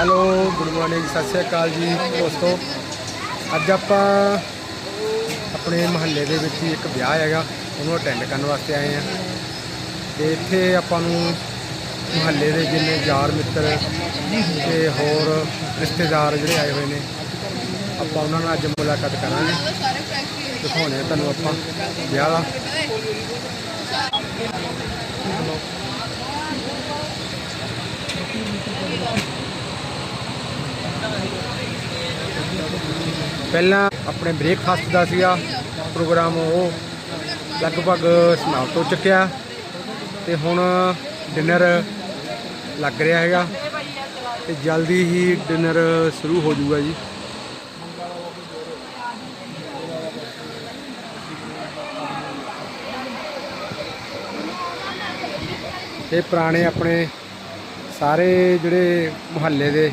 Hello, good morning, ਸਤਿ ਸ਼੍ਰੀ ਅਕਾਲ ਜੀ ਦੋਸਤੋ। ਅੱਜ ਆਪਾਂ ਆਪਣੇ ਮਹੱਲੇ ਦੇ ਵਿੱਚ ਹੀ ਇੱਕ ਵਿਆਹ ਹੈਗਾ, ਉਹਨੂੰ ਅਟੈਂਡ ਕਰਨ ਵਾਸਤੇ ਆਏ ਆ ਤੇ ਇੱਥੇ ਆਪਾਂ ਨੂੰ ਮਹੱਲੇ ਦੇ ਜਿੰਨੇ ਯਾਰ ਮਿੱਤਰ ਤੇ ਹੋਰ ਰਿਸ਼ਤੇਦਾਰ ਜਿਹੜੇ ਆਏ ਹੋਏ ਨੇ, ਆਪਾਂ ਉਹਨਾਂ ਨਾਲ ਅੱਜ ਮੁਲਾਕਾਤ ਕਰਾਂਗੇ। ਦਿਖਾਉਣੇ ਆ ਤੁਹਾਨੂੰ ਆਪਾਂ ਵਿਆਹ ਦਾ। ਪਹਿਲਾਂ ਆਪਣੇ ਬ੍ਰੇਕਫਾਸਟ ਦਾ ਸੀਗਾ ਪ੍ਰੋਗਰਾਮ ਉਹ ਲਗਭਗ ਸਮਾਪਤ ਹੋ ਚੁੱਕਿਆ ਤੇ ਹੁਣ ਡਿਨਰ ਲੱਗ ਰਿਹਾ ਹੈਗਾ ਤੇ ਜਲਦੀ ਹੀ ਡਿਨਰ ਸ਼ੁਰੂ ਹੋ ਜਾਊਗਾ ਜੀ। ਇਹ ਪੁਰਾਣੇ ਆਪਣੇ ਸਾਰੇ ਜਿਹੜੇ ਮੁਹੱਲੇ ਦੇ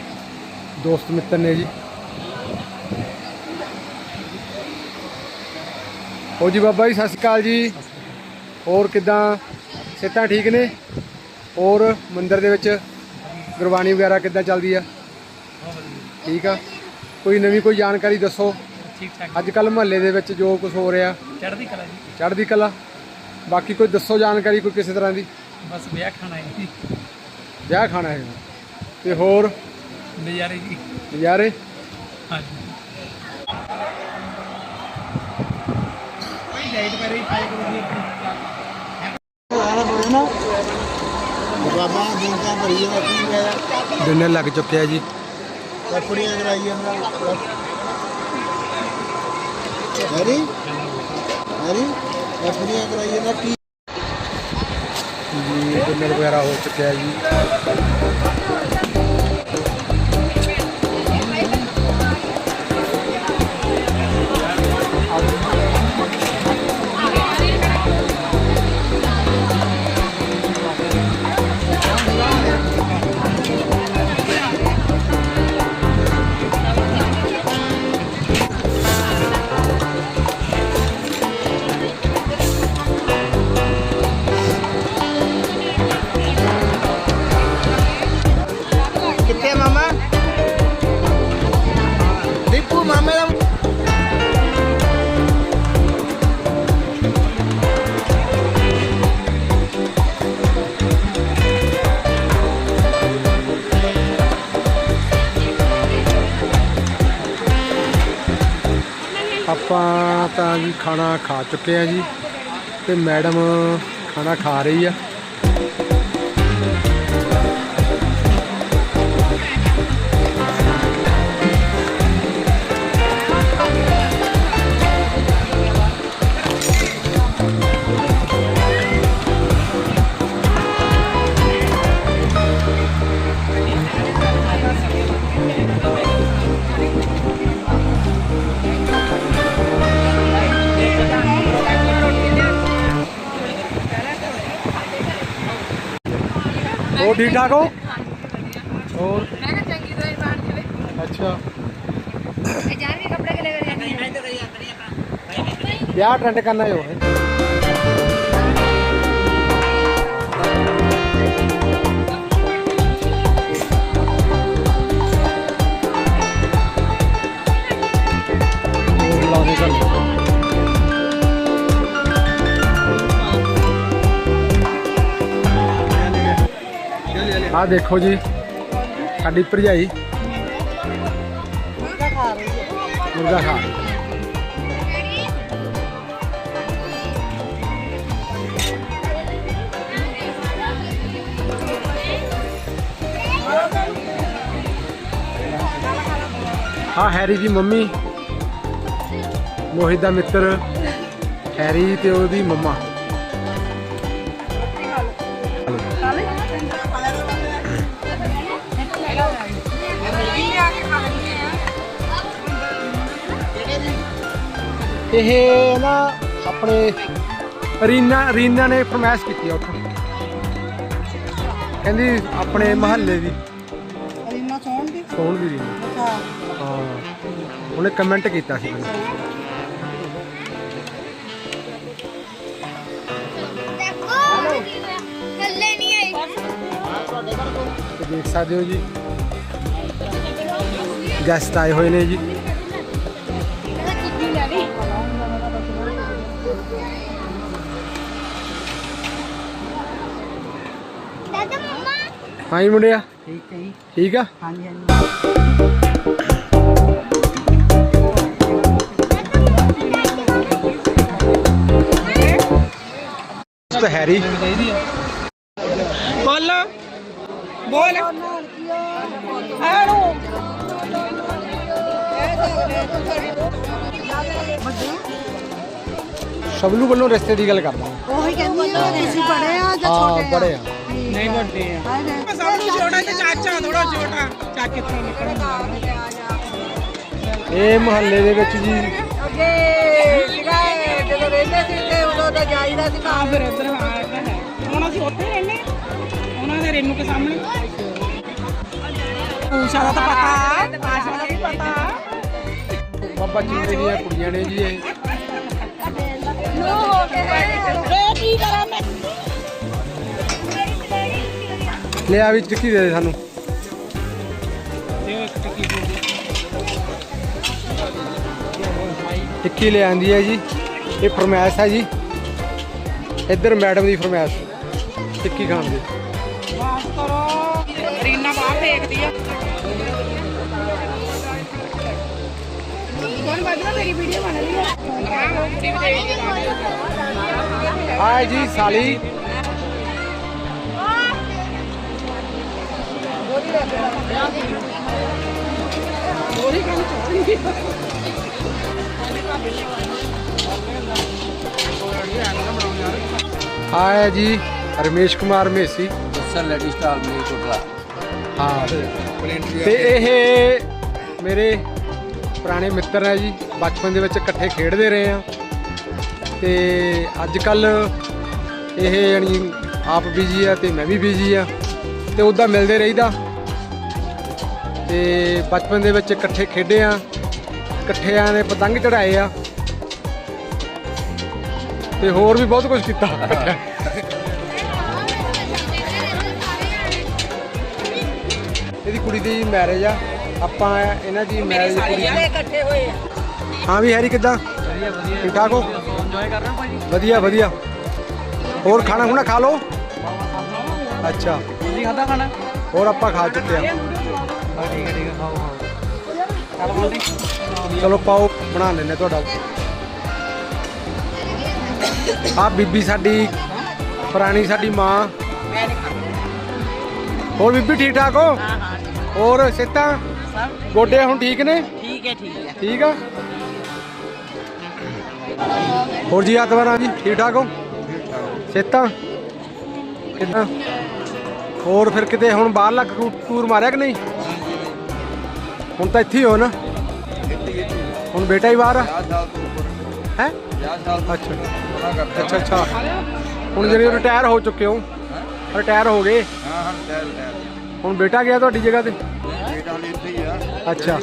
ਦੋਸਤ ਮਿੱਤਰ ਨੇ ਜੀ। ਹੋ ਜੀ ਬਾਬਾ ਜੀ ਸਤਿ ਸ਼੍ਰੀ ਅਕਾਲ ਜੀ। ਹੋਰ ਕਿਦਾਂ? ਸਿਹਤਾਂ ਠੀਕ ਨੇ? ਹੋਰ ਮੰਦਿਰ ਦੇ ਵਿੱਚ ਗੁਰਬਾਣੀ ਵਗੈਰਾ ਕਿੱਦਾਂ ਚੱਲਦੀ ਆ? ਠੀਕ ਆ। ਕੋਈ ਨਵੀਂ ਕੋਈ ਜਾਣਕਾਰੀ ਦੱਸੋ? ਠੀਕ ਠਾਕ ਅੱਜ ਕੱਲ ਮੁਹੱਲੇ ਦੇ ਵਿੱਚ ਜੋ ਕੁਝ ਹੋ ਰਿਹਾ। ਚੜ੍ਹਦੀ ਕਲਾ ਜੀ। ਚੜ੍ਹਦੀ ਕਲਾ। ਬਾਕੀ ਕੋਈ ਦੱਸੋ ਜਾਣਕਾਰੀ ਕੋਈ ਕਿਸੇ ਤਰ੍ਹਾਂ ਦੀ? ਬਸ ਵਿਆਹ ਖਾਣਾ ਹੈ। ਜੀ ਵਿਆਹ ਖਾਣਾ ਹੈ। ਤੇ ਹੋਰ? ਨਜ਼ਾਰੇ ਜੀ। ਨਜ਼ਾਰੇ? ਹਾਂਜੀ। ਕੋਈ ਡਾਈਟ ਕਰੇ ਖਾਈ ਕਰੋ ਜੀ ਬਾਬਾ ਦਿਨਕਾਂ ਭਰੀ ਜਾਂਦਾ ਕੀ ਮੇਰਾ ਡਿਨਰ ਲੱਗ ਚੁੱਕਿਆ ਜੀ। ਕੱਪੜੀਆਂ ਕਰਾਈ ਜਾਂਦਾ ਹਰੀ? ਹਰੀ ਕੱਪੜੀਆਂ ਕਰਾਈ ਜਾਂਦਾ ਕੀ? ਜੀ ਡਿਨਰ ਵਗੈਰਾ ਹੋ ਚੁੱਕਿਆ ਜੀ। ਆਪਾਂ ਤਾਂ ਜੀ ਖਾਣਾ ਖਾ ਚੁੱਕੇ ਆ ਜੀ ਤੇ ਮੈਡਮ ਖਾਣਾ ਖਾ ਰਹੀ ਆ। ਠੀਕ ਠਾਕ ਹੋ? ਹੋਰ? ਮੈਂ ਕਿਹਾ ਚੰਗੀ ਤਰ੍ਹਾਂ ਹੀ ਬਣ ਜਾਵੇ ਅੱਛਾ। ਇਹ ਜਾਨ ਵੀ ਕੱਪੜੇ ਕੇ ਲੈ ਕੇ ਜਾਣੀ ਹੈ ਵਿਆਹ ਅਟੈਂਡ ਕਰਨਾ ਹੈ। ਆ ਦੇਖੋ ਜੀ ਸਾਡੀ ਭਰਜਾਈ। ਮੁਰਗਾ ਖਾ ਰਹੀ ਹੈ। ਹਾਂ। ਹੈਰੀ ਦੀ ਮੰਮੀ ਮੋਹਿਤ ਦਾ ਮਿੱਤਰ ਹੈਰੀ ਤੇ ਉਹਦੀ ਮੰਮਾ। ਇਹ ਨਾ ਆਪਣੇ ਰੀਨਾ ਰੀਨਾ ਨੇ ਫਰਮਾਇਸ਼ ਕੀਤੀ ਆ ਉੱਥੋਂ। ਕਹਿੰਦੀ ਆਪਣੇ ਮਹੱਲੇ ਦੀ। ਰੀਨਾ ਸੌਣ ਦੀ? ਸੋਹਣ ਦੀ ਰੀਨਾ। ਹਾਂ। ਉਹਨੇ ਕਮੈਂਟ ਕੀਤਾ ਸੀ ਮੈਨੂੰ। ਦੇਖ ਸਕਦੇ ਹੋ ਜੀ। ਗੈਸਟ ਆਏ ਹੋਏ ਨੇ ਜੀ। ਦਾਦਾ ਮੰਮਾ ਹਾਂ ਜੀ ਮੁੰਡਿਆ। ਠੀਕ ਹੈ ਜੀ। ਠੀਕ ਆ? ਹਾਂਜੀ ਹਾਂਜੀ। ਤੇ ਹੈਰੀ ਸ਼ਬਲੂ ਵੱਲੋਂ ਰਿਸ਼ਤੇ ਦੀ ਗੱਲ ਕਰਦਾ। ਉਹੀ ਕਹਿੰਦੀ ਆ ਤੁਸੀਂ ਬੜੇ ਆ ਜਾਂ ਹਾਂ ਛੋਟੇ ਆ? ਬੜੇ ਆ। ਨਹੀਂ ਵੱਡੇ ਆ। ਸਭ ਨੂੰ ਛੋਟਾ ਤੇ ਚਾਚਾ ਥੋੜਾ ਛੋਟਾ। ਚਾਚੇ ਤੋਂ ਨਿਕਲਣਾ ਇਹ ਮੁਹੱਲੇ ਦੇ ਵਿੱਚ ਜੀ ਅੱਗੇ ਸੀਗਾ ਇਹ ਜਦੋਂ ਰਹਿੰਦੇ ਸੀ ਤੇ ਉਦੋਂ ਦਾ ਜਾਈਦਾ ਸੀ ਆ ਫਿਰ ਇੱਧਰ ਹਾਂ ਇੱਧਰ ਹੈ ਹੁਣ ਅਸੀਂ ਉੱਥੇ ਰਹਿੰਦੇ ਉਹਨਾਂ ਦੇ ਰੇਨੂ ਕੇ ਸਾਹਮਣੇ। ਪੂਸ਼ਾ ਦਾ ਤਾਂ ਪਤਾ। ਆਸ਼ਾ ਦਾ ਵੀ ਪਤਾ। ਬਾਬਾ ਚਿੰਦੇ ਦੀਆਂ ਕੁੜੀਆਂ ਨੇ ਜੀ ਇਹ। ਲੈ ਆ ਵੀ ਟਿੱਕੀ ਦੇ ਦੇ ਸਾਨੂੰ। ਟਿੱਕੀ ਦੇ ਟਿੱਕੀ ਲੈ ਆਂਦੀ ਹੈ ਜੀ। ਇਹ ਫਰਮਾਇਸ਼ ਹੈ ਜੀ। ਇੱਧਰ ਮੈਡਮ ਦੀ ਫਰਮਾਇਸ਼। ਟਿੱਕੀ ਖਾਣ ਦੀ। ਕੌਣ ਬਾਜੂ ਮੇਰੀ ਵੀਡੀਓ ਬਣ ਰਹੀ ਹੈ। ਆ ਜੀ ਸਾਲੀ। ਆ ਹੈ ਜੀ ਰਮੇਸ਼ ਕੁਮਾਰ ਮੇਸੀ। ਸਰ ਲੈਡੀ ਸਟਾਰ ਮੇ ਕੋਟਲਾ। ਹਾਂ। ਤੇ ਇਹ ਮੇਰੇ ਪੁਰਾਣੇ ਮਿੱਤਰ ਹੈ ਜੀ, ਬਚਪਨ ਦੇ ਵਿੱਚ ਇਕੱਠੇ ਖੇਡਦੇ ਰਹੇ ਆ ਤੇ ਅੱਜ ਕੱਲ ਇਹ ਯਾਨੀ ਆਪ ਬਿਜ਼ੀ ਆ ਤੇ ਮੈਂ ਵੀ ਬਿਜ਼ੀ ਆ, ਤੇ ਉੱਦਾਂ ਮਿਲਦੇ ਰਹੀਦਾ। ਤੇ ਬਚਪਨ ਦੇ ਵਿੱਚ ਇਕੱਠੇ ਖੇਡੇ ਆ ਇਕੱਠਿਆਂ ਨੇ ਪਤੰਗ ਚੜਾਏ ਆ। ਤੇ ਹੋਰ ਵੀ ਬਹੁਤ ਕੁਝ ਕੀਤਾ। ਇਹਦੀ ਕੁੜੀ ਦੀ ਮੈਰਿਜ ਆ। ਆਪਾਂ ਇਹਨਾਂ ਦੀ ਮੈਰਿਜ ਇਕੱਠੇ ਹੋਏ ਆ। ਹਾਂ ਵੀ ਹੈਰੀ ਕਿੱਦਾਂ? ਵਧੀਆ ਵਧੀਆ। ਠੀਕ ਠਾਕ ਹੋ? ਇੰਜੋਏ ਕਰ ਰਹੇ ਹੋ ਭਾਜੀ? ਵਧੀਆ ਵਧੀਆ। ਹੋਰ ਖਾਣਾ ਖੁਣਾ ਖਾ ਲਓ? ਅੱਛਾ। ਤੁਸੀਂ ਖਾਦਾ ਖਾਣਾ? ਹੋਰ ਆਪਾਂ ਖਾ ਚੁੱਕੇ ਆ। ਹਾਂ ਠੀਕ ਹੈ ਠੀਕ ਹੈ ਖਾਓ ਖਾਓ। ਚੱਲ ਪਾਓ ਬਣਾ ਲੈਨੇ ਤੁਹਾਡਾ। ਆ ਬੀਬੀ ਸਾਡੀ ਪੁਰਾਣੀ ਸਾਡੀ ਮਾਂ। ਹੋਰ ਬੀਬੀ ਠੀਕ ਠਾਕ ਹੋ? ਹਾਂ ਹਾਂ ਹੋਰ ਸਿੱਤਾਂ ਗੋਡੇ ਹੁਣ ਠੀਕ ਨੇ? ਠੀਕ ਹੈ ਠੀਕ ਹੈ। ਠੀਕ ਆ? ਹੋਰ ਜੀ ਆਤਵਾਰਾਂ ਜੀ ਠੀਕ ਠਾਕ ਹੋ? ਸਿੱਤਾਂ ਕਿੱਦਾਂ? ਹੋਰ ਫਿਰ ਕਿਤੇ ਹੁਣ ਬਾਹਰਲਾ ਟੂਰ ਮਾਰਿਆ ਕਿ ਨਹੀਂ? ਹੁਣ ਤਾਂ ਇੱਥੇ ਹੀ ਹੋ ਨਾ? ਹੁਣ ਬੇਟਾ ਹੀ ਬਾਹਰ ਆ? ਹੈ? ਅੱਛਾ। ਅੱਛਾ ਅੱਛਾ। ਹੁਣ ਜਿਹੜੇ ਰਿਟਾਇਰ ਹੋ ਚੁੱਕੇ ਹੋ। ਰਿਟਾਇਰ ਹੋ ਗਏ। ਹਾਂ ਹਾਂ ਟੈਲ ਹੁਣ ਬੇਟਾ ਗਿਆ ਤੁਹਾਡੀ ਜਗ੍ਹਾ ਤੇ? ਬੇਟਾ ਹਲੇ ਇੱਥੇ ਹੀ ਆ। ਅੱਛਾ।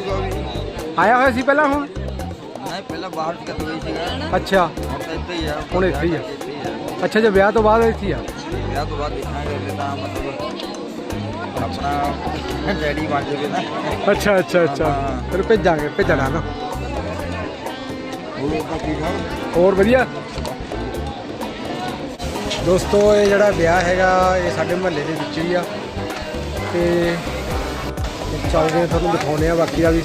ਆਇਆ ਹੋਇਆ ਸੀ ਪਹਿਲਾਂ ਹੁਣ? ਨਹੀਂ ਪਹਿਲਾਂ ਬਾਹਰ ਚ ਕਦੋਂ ਗਈ ਸੀਗਾ ਅੱਛਾ। ਹੁਣ ਤਾਂ ਇੱਥੇ ਹੀ ਆ। ਹੁਣ ਇੱਥੇ ਹੀ ਆ। ਆ। ਅੱਛਾ ਜੇ ਵਿਆਹ ਤੋਂ ਬਾਅਦ ਇੱਥੇ ਹੀ ਆ। ਵਿਆਹ ਤੋਂ ਬਾਅਦ ਦੇਖਾਂਗੇ ਅਗਲੇ ਤਾਂ ਮਤਲਬ ਆਪਣਾ ਡੈਡੀ ਬਣ ਜਾਵੇ ਨਾ। ਅੱਛਾ ਅੱਛਾ ਅੱਛਾ। ਹਾਂ। ਫਿਰ ਭੇਜਾਂਗੇ ਭੇਜਣਾ ਨਾ। ਉਹ ਤਾਂ ਠੀਕ ਆ। ਹੋਰ ਵਧੀਆ? ਦੋਸਤੋ ਇਹ ਜਿਹੜਾ ਵਿਆਹ ਹੈਗਾ ਇਹ ਸਾਡੇ ਮਹੱਲੇ ਦੇ ਵਿੱਚ ਹੀ ਆ। ਤੇ ਚੱਲਦੇ ਆ, ਤੁਹਾਨੂੰ ਦਿਖਾਉਂਦੇ ਆ ਬਾਕੀ ਦਾ ਵੀ।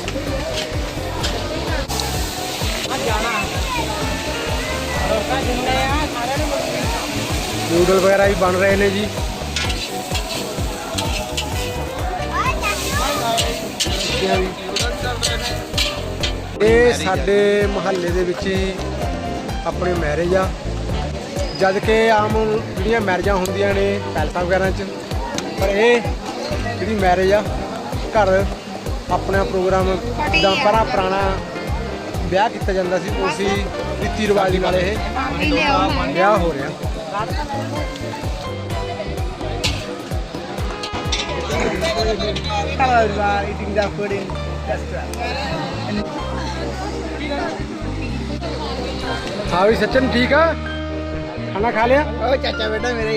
ਨੂਡਲ ਵਗੈਰਾ ਵੀ ਬਣ ਰਹੇ ਨੇ ਜੀ। ਇਹ ਸਾਡੇ ਮੁਹੱਲੇ ਦੇ ਵਿੱਚ ਹੀ ਆਪਣੇ ਮੈਰਿਜ ਆ। ਜਦ ਕਿ ਆਮ ਜਿਹੜੀਆਂ ਮੈਰਿਜਾਂ ਹੁੰਦੀਆਂ ਨੇ ਪੈਲਸਾਂ ਵਗੈਰਾ 'ਚ, ਪਰ ਇਹ ਜਿਹੜੀ ਮੈਰਿਜ ਆ ਘਰ ਆਪਣਾ ਪ੍ਰੋਗਰਾਮ ਜਿੱਦਾਂ ਪਰਾ ਪੁਰਾਣਾ ਵਿਆਹ ਕੀਤਾ ਜਾਂਦਾ ਸੀ ਉਸੇ ਰੀਤੀ ਰਿਵਾਜ ਨਾਲ ਇਹ। ਵਿਆਹ ਹੋ ਰਿਹਾ Hello everyone, eating the food in restaurant. ਹਾਂ ਵੀ ਸਚਨ ਠੀਕ ਆ? ਖਾਣਾ ਖਾ ਲਿਆ? ਉਹ ਚਾਚਾ ਬੇਟਾ ਮੇਰਾ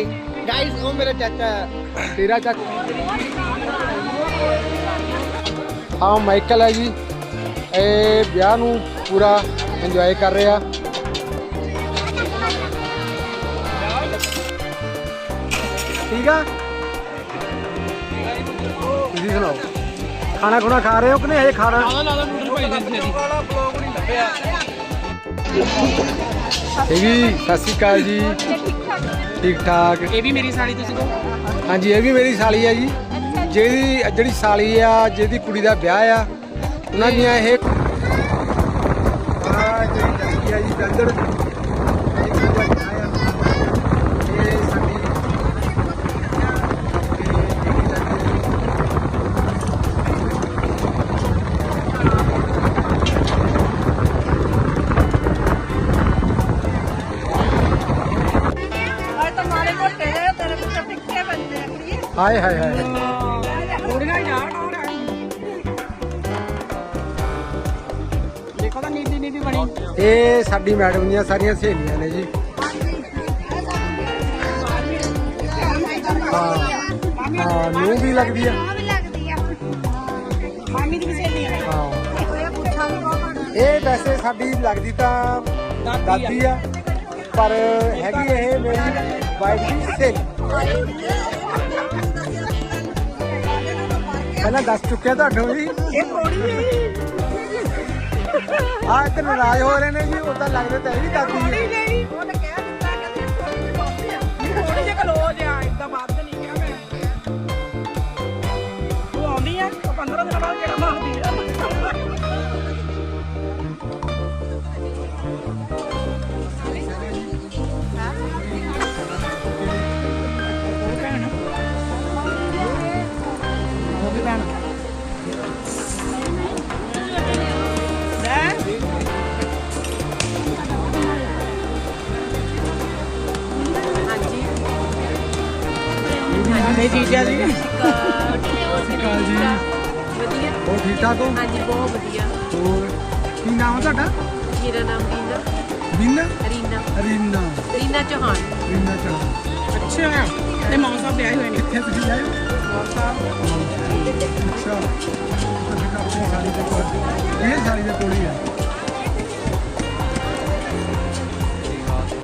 ਗਾਇਸ ਉਹ ਮੇਰਾ ਚਾਚਾ। ਤੇਰਾ ਚੱਕ ਹਾਂ ਮਾਈਕਲ ਹੈ ਜੀ। ਇਹ ਵਿਆਹ ਨੂੰ ਪੂਰਾ ਇੰਜੋਏ ਕਰ ਰਿਹਾ। ਠੀਕ ਆ? ਤੁਸੀਂ ਸੁਣਾਓ। ਖਾਣਾ ਖੁਣਾ ਖਾ ਰਹੇ ਹੋ ਕਿ ਨਹੀਂ? ਹਜੇ ਖਾਣਾ ਇਹ ਵੀ ਸਤਿ ਸ਼੍ਰੀ ਅਕਾਲ ਜੀ। ਠੀਕ ਠਾਕ। ਇਹ ਵੀ ਮੇਰੀ ਸਾੜੀ ਤੁਸੀਂ ਕਹੋ। ਹਾਂਜੀ ਇਹ ਵੀ ਮੇਰੀ ਸਾਲੀ ਹੈ ਜੀ। ਜਿਹਦੀ ਜਿਹੜੀ ਸਾਲੀ ਆ ਜਿਹਦੀ ਕੁੜੀ ਦਾ ਵਿਆਹ ਆ ਉਹਨਾਂ ਦੀਆਂ ਇਹ ਆ ਜਿਹੜੀ ਲੱਗੀ ਆ ਜੀ ਗੰਦੜ ਇਹ ਕੁੜੀ ਦਾ ਦੇਖੋ ਤਾਂ ਨੀਲੀ ਨੀਲੀ ਬਣੀ। ਇਹ ਸਾਡੀ ਮੈਡਮ ਦੀਆਂ ਸਾਰੀਆਂ ਸਹੇਲੀਆਂ ਨੇ ਜੀ। ਹਾਂ ਹਾਂ ਨੂੰ ਵੀ ਲੱਗਦੀ ਆ। ਵੀ ਲੱਗਦੀ ਆ। ਮਾਮੀ ਦੀ ਵੀ ਸਹੇਲੀ ਹੈ ਹਾਂ। ਇਹ ਵੈਸੇ ਸਾਡੀ ਲੱਗਦੀ ਤਾਂ ਦਾਦੀ ਆ ਪਰ ਹੈਗੀ ਇਹ ਮੇਰੀ ਵਾਈਫ ਦੀ ਸਹੇਲੀ। ਪਹਿਲਾਂ ਦੱਸ ਚੁੱਕਿਆ ਤੁਹਾਨੂੰ ਵੀ ਇਹ ਥੋੜੀ ਆ ਇੱਕ ਨਾਰਾਜ਼ ਹੋ ਰਹੇ ਨੇ ਜੀ ਉਦਾਂ ਲੱਗਦਾ ਤਾਂ ਇਹ ਵੀ ਦਾਦੀ ਹੈ ਜਿਹੀ ਆਉਂਦੀ ਆ। ਤਾਂ 15 ਦਿਨਾਂ ਬਾਅਦ ਕਿਹੜਾ ਠੀਕ ਠਾਕ ਹੋ? ਹਾਂਜੀ ਬਹੁਤ ਵਧੀਆ। ਹੋਰ ਕੀ ਨਾਮ ਹੈ ਤੁਹਾਡਾ? ਮੇਰਾ ਨਾਮ ਰੀਨਾ। ਬਿੰਨਾ ਰੀਨਾ। ਰੀਨਾ। ਰੀਨਾ ਚੌਹਾਨ। ਰੀਨਾ ਚਾਹ ਅੱਛਾ। ਤੇ ਮਾਂ ਸਾਹਿਬ ਵਿਆਹੇ ਹੋਏ ਨੇ। ਕਿੱਥੇ ਤੁਸੀਂ ਆਏ ਹੋ? ਅੱਛਾ। ਸਾਲੀ ਦੇ ਕੋਲ। ਇਹ ਸਾਲੀ ਦੇ ਕੋਲ ਹੀ ਆ।